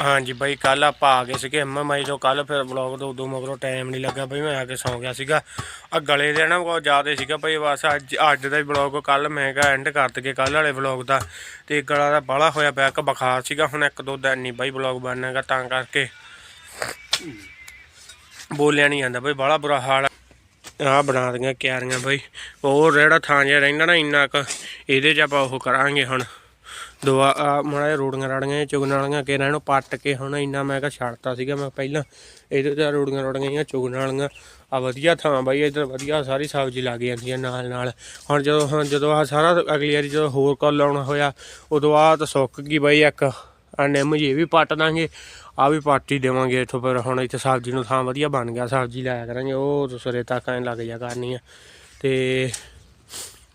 ਹਾਂਜੀ ਬਾਈ ਕੱਲ ਆਪਾਂ ਆ ਗਏ ਸੀਗੇ ਐਮਐਮਆਈ ਤੋਂ। ਕੱਲ ਫਿਰ ਵਲੌਗ ਤੋਂ ਉਦੋਂ ਮਗਰੋਂ ਟਾਈਮ ਨਹੀਂ ਲੱਗਾ ਬਈ, ਮੈਂ ਆ ਕੇ ਸੌਂ ਗਿਆ ਸੀਗਾ। ਆ ਗਲੇ ਦੇ ਨਾ ਬਹੁਤ ਜ਼ਿਆਦਾ ਸੀਗਾ ਬਈ, ਬਸ ਅੱਜ ਅੱਜ ਦਾ ਹੀ ਵਲੌਗ ਕੱਲ ਮੈਂ ਕਿਹਾ ਐਂਡ ਕਰ ਦਈਏ ਕੱਲ ਵਾਲੇ ਵਲੌਗ ਦਾ। ਤੇ ਗਲਾ ਦਾ ਬਾਹਲਾ ਹੋਇਆ ਪਿਆ ਕਿ ਬੁਖਾਰ ਸੀਗਾ, ਹੁਣ ਇੱਕ ਦੋ ਦਿਨ ਨਹੀਂ ਬਾਈ ਵਲੌਗ ਬਣਨਾਗਾ, ਤਾਂ ਕਰਕੇ। ਬੋਲਿਆ ਨਹੀਂ ਜਾਂਦਾ ਬਈ, ਬਾਹਲਾ ਬੁਰਾ ਹਾਲ ਆ। ਆਹ ਬਣਾ ਦੀਆਂ ਕਿਆਰੀਆਂ ਬਈ। ਉਹ ਜਿਹੜਾ ਥਾਂ ਜਿਹਾ ਰਹਿੰਦਾ ਨਾ ਇੰਨਾ ਕੁ, ਇਹਦੇ 'ਚ ਆਪਾਂ ਉਹ ਕਰਾਂਗੇ ਹੁਣ। ਦੁਆ ਆ ਮਾੜਾ ਜਿਹਾ ਰੋੜੀਆਂ ਰਾੜੀਆਂ ਚੁਗਣ ਵਾਲੀਆਂ ਕਿ ਇਹਨਾਂ ਨੂੰ ਪੱਟ ਕੇ ਹੁਣ ਇੰਨਾ ਮੈਂ ਕਿਹਾ ਛੱਡਤਾ ਸੀਗਾ, ਮੈਂ ਪਹਿਲਾਂ ਇਹਦੇ ਤੇ ਰੋੜੀਆਂ ਰਾੜੀਆਂ ਜਿਹੀਆਂ ਚੁਗਣ ਵਾਲੀਆਂ। ਆ ਵਧੀਆ ਥਾਂ ਬਾਈ, ਇੱਧਰ ਵਧੀਆ ਸਾਰੀ ਸਬਜ਼ੀ ਲੱਗ ਜਾਂਦੀ ਹੈ ਨਾਲ ਨਾਲ। ਹੁਣ ਜਦੋਂ ਹੁਣ ਜਦੋਂ ਆ ਸਾਰਾ ਅਗਲੀ ਵਾਰੀ ਜਦੋਂ ਹੋਰ ਕੱਲ ਲਾਉਣਾ ਹੋਇਆ, ਉਦੋਂ ਆ ਤਾਂ ਸੁੱਕ ਗਈ ਬਾਈ ਇੱਕ। ਆ ਨਿੰਮ ਜੀ ਵੀ ਪੱਟ ਦਾਂਗੇ ਆ ਵੀ ਪੱਟ ਦੇਵਾਂਗੇ ਇੱਥੋਂ ਫਿਰ ਹੁਣ ਇੱਥੇ ਸਬਜ਼ੀ ਨੂੰ ਥਾਂ ਵਧੀਆ ਬਣ ਗਿਆ, ਸਬਜ਼ੀ ਲਾਇਆ ਕਰਾਂਗੇ, ਉਹ ਸਰੇ ਤੱਕ ਐਂ ਲੱਗ ਜਾ ਕਰਨੀ ਆ। ਤੇ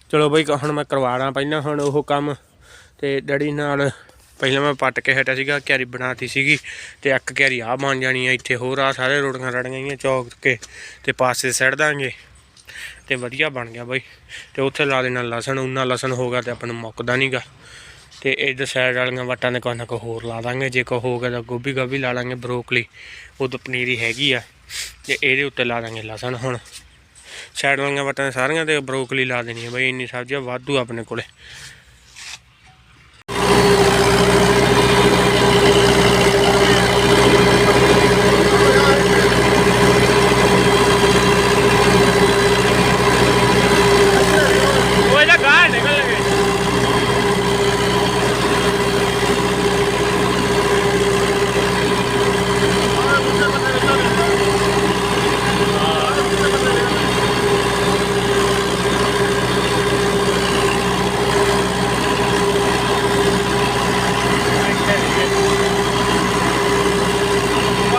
ਚਲੋ ਬਈ, ਹੁਣ ਮੈਂ ਕਰਵਾਣਾ ਪਹਿਲਾਂ ਹੁਣ ਉਹ ਕੰਮ। ਤੇ ਡੈਡੀ ਨਾਲ ਪਹਿਲਾਂ ਮੈਂ ਪੱਟ ਕੇ ਹਟਿਆ ਸੀਗਾ, ਕਿਆਰੀ ਬਣਾਤੀ ਸੀਗੀ ਤੇ ਇੱਕ ਕਿਆਰੀ ਆ ਬਣ ਜਾਣੀ ਆ, ਇੱਥੇ ਹੋਰ ਆ ਸਾਰੇ ਰੋੜੀਆਂ ਰੜ ਗਈਆਂ ਚੌਕ ਕੇ ਤੇ ਪਾਸੇ ਸੜ ਦਾਂਗੇ ਤੇ ਵਧੀਆ ਬਣ ਗਿਆ ਬਈ। ਤੇ ਉੱਥੇ ਲਾ ਦੇਣਾ ਲਸਣ ਉਹਨਾਂ ਲਸਣ ਹੋਗਾ ਤੇ ਆਪਾਂ ਨੂੰ ਮੁੱਕਦਾ ਨਹੀਂਗਾ ਤੇ ਇਧਰ ਸਾਈਡ ਵਾਲੀਆਂ ਵੱਟਾਂ ਦੇ ਕੋਈ ਨਾ ਕੋਈ ਹੋਰ ਲਾ ਦਾਂਗੇ, ਜੇ ਕੋ ਹੋਗਾ ਤਾਂ ਗੋਭੀ ਗੋਭੀ ਲਾ ਲਾਂਗੇ ਬਰੋਕਲੀ ਉਹ ਤਾਂ ਪਨੀਰੀ ਹੈਗੀ ਆ। ਤੇ ਇਹਦੇ ਉੱਤੇ ਲਾ ਦਾਂਗੇ ਲਸਣ ਹੁਣ। ਸਾਈਡ ਵਾਲੀਆਂ ਵੱਟਾਂ ਸਾਰੀਆਂ ਤੇ ਬਰੋਕਲੀ ਲਾ ਦੇਣੀ ਹੈ ਬਈ, ਇੰਨੀ ਸਬਜ਼ੀਆਂ ਵਾਧੂ ਆਪਣੇ ਕੋਲੇ ਉਹ ਇਹਦਾ ਗਾਹ ਨਿਕਲ ਲਗੇ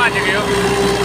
ਭੱਜ ਗਏ ਉਹ।